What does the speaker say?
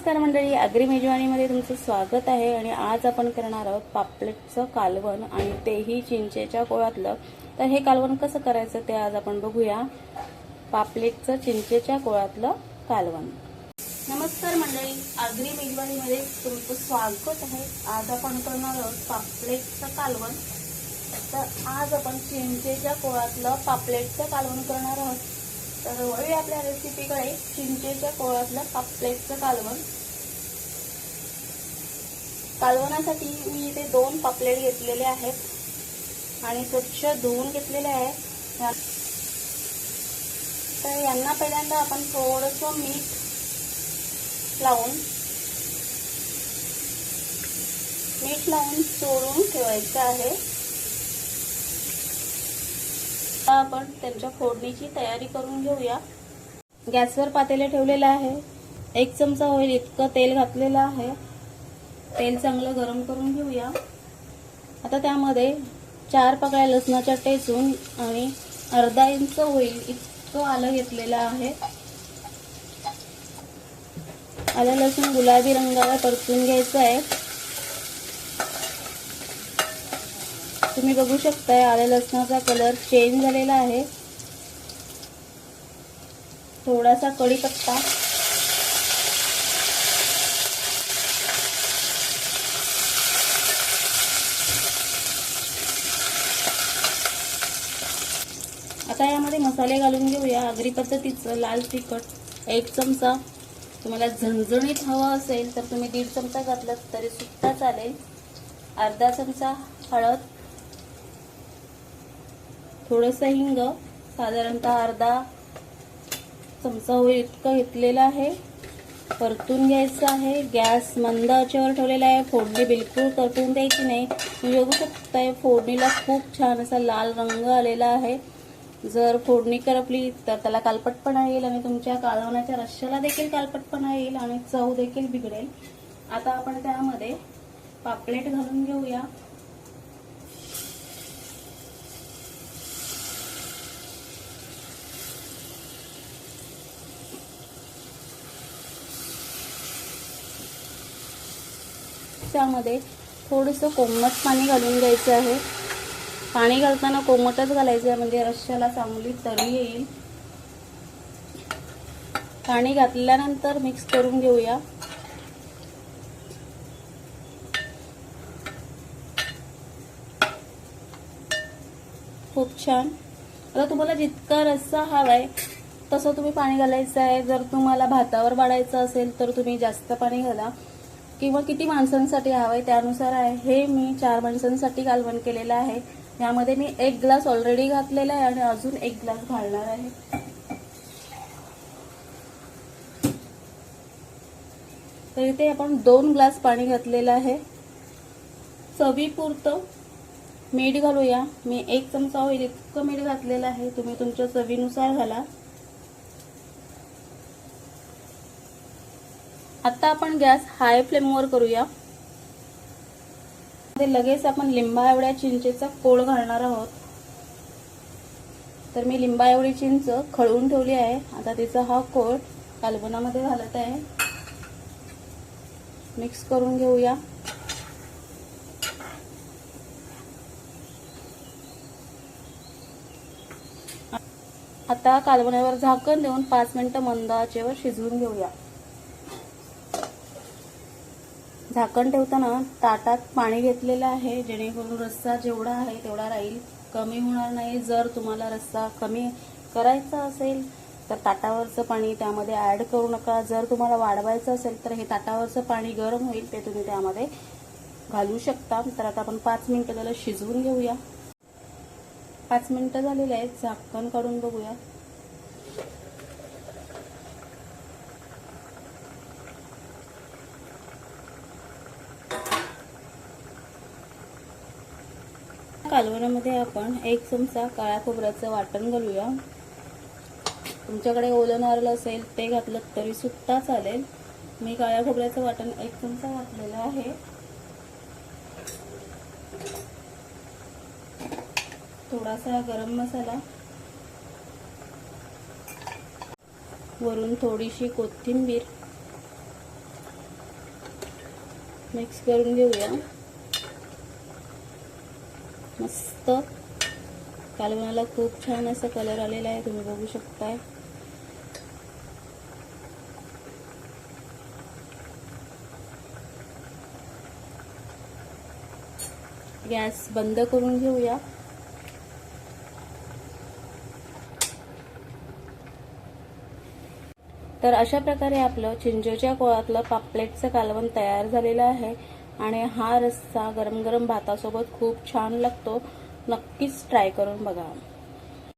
नमस्कार मंडळी अग्री मेजवानीमध्ये तुमचं स्वागत आहे आणि आज आपण करणार आहोत पापलेटचं कालवण आणि तेही चिंचेच्या कोळातलं तर हे कालवण कसं करायचं ते आज आपण बघूया. पापलेटचं चिंचेच्या कोळातलं कालवण. नमस्कार मंडळी अग्री मेजवानीमध्ये तुमचं स्वागत आहे. आज आपण करणार आहोत पापलेटचं कालवण. तर आज आपण चिंचेच्या कोळातलं पापलेटचं कालवण करणार आहोत. तर वळूया आपल्या रेसिपीकडे चिंचेच्या कोळातलं पापलेटचं कालवण. कालवणासाठी मी इथे दोन पापलेट घेतलेले आहेत. आणि स्वच्छ धुवून घेतलेले आहे तर यांना पहिल्यांदा आपण थोडंसं मीठ लावून मीठ लावून चोळून ठेवायचं आहे. आता आपण त्यांच्या फोडणीची तयारी करून घेऊया. गॅसवर पातेले ठेवलेलं आहे. एक चमचा होईल इतकं तेल घातलेलं आहे. तेल चांगलं गरम करून घेऊया. आता त्यामध्ये चार पकड्या लसणाच्या टेचून आणि अर्धा इंच होईल इतकं आलं घेतलेलं आहे. आलं लसूण गुलाबी रंगाला परतून घ्यायचं आहे. तुम्ही बघू शकताय आल्या लसणाचा कलर चेंज झालेला आहे. थोडासा कढीपत्ता. आता यामध्ये मसाले घालून घेऊया आगरी पद्धतीचं लाल तिखट एक चमचा. तुम्हाला झणझणीत हवं असेल तर तुम्ही दीड चमचा घातलं तरी सुद्धा चालेल. अर्धा चमचा हळद. थोडंसं हिंग साधारणतः अर्धा चमचा होईल इतकं घेतलेलं आहे. परतून घ्यायचं आहे. गॅस मंद आचेवर ठेवलेला आहे. फोडणी बिलकुल परतून द्यायची नाही. तुम्ही बघू शकताय फोडणीला खूप छान असा लाल रंग आलेला आहे. जर फोडणी करपली तर त्याला कालपटपणा येईल आणि तुमच्या कालवण्याच्या रश्श्याला देखील कालपटपणा येईल आणि चव देखील बिघडेल. आता आपण त्यामध्ये पापलेट घालून घेऊया. त्यामध्ये थोडंसं कोमट पाणी घालून घ्यायचं आहे. पाणी घालताना कोमटच घालायचं आहे म्हणजे रश्श्याला चांगली तरी येईल. पाणी घातल्यानंतर मिक्स करून घेऊया. खूप छान. आता तुम्हाला जितका रस्सा हवाय तसं तुम्ही पाणी घालायचं आहे. जर तुम्हाला भातावर वाढायचं असेल तर तुम्ही जास्त पाणी घाला. किंवा किती माणसांसाठी हवं आहे त्यानुसार आहे. हे मी चार माणसांसाठी कालवण केलेलं आहे. यामध्ये मी एक ग्लास ऑलरेडी घातलेला आहे आणि अजून एक ग्लास घालणार आहे. तर इथे आपण दोन ग्लास पाणी घातलेलं आहे. चवीपुरतं मीठ घालूया. मी एक चमचा होईल इतकं मीठ घातलेलं आहे. तुम्ही तुमच्या चवीनुसार घाला. आता आपण गॅस हाय फ्लेमवर करूया. लगेच आपण लिंबा एवढ्या चिंचेचा कोळ घालणार आहोत. तर मी लिंबा एवढी चिंच खळवून ठेवली आहे. आता तिचा हा कोळ कालवनामध्ये घालत आहे. मिक्स करून घेऊया. आता कालवण्यावर झाकण देऊन पाच मिनिटं मंद आचेवर शिजवून घेऊया. झाकण ठेवताना ताटात पाणी घेतलेलं आहे जेणेकरून रस्सा जेवढा आहे तेवढा राहील. कमी होणार नाही. जर तुम्हाला रस्सा कमी करायचा असेल तर ताटावरचं पाणी त्यामध्ये ॲड करू नका. जर तुम्हाला वाढवायचं असेल तर हे ताटावरचं पाणी गरम होईल ते तुम्ही त्यामध्ये घालू शकता. तर आता आपण पाच मिनटं त्याला शिजवून घेऊया. पाच मिनटं झालेली आहेत. झाकण काढून बघूया. कालवणामध्ये आपण एक चमचा काळ्या खोबऱ्याचं वाटण घालूया. तुमच्याकडे ओलं नारळ असेल ते घातलं तरी सुद्धा चालेल. मी काळ्या खोबऱ्याचं वाटण एक चमचा घातलेलं आहे. थोडासा गरम मसाला. वरून थोडीशी कोथिंबीर. मिक्स करून घेऊया. मस्त. कालवणाला खूप छान असा कलर आलेला आहे तुम्ही बघू शकताय. गॅस बंद करून घेऊया. तर अशा प्रकारे आपलं चिंचोच्या कोळातलं पापलेटचं कालवण तयार झालेलं आहे. आणि हा रस्सा गरम गरम भातासोबत खूप छान लागतो. नक्कीच ट्राय करून बघा.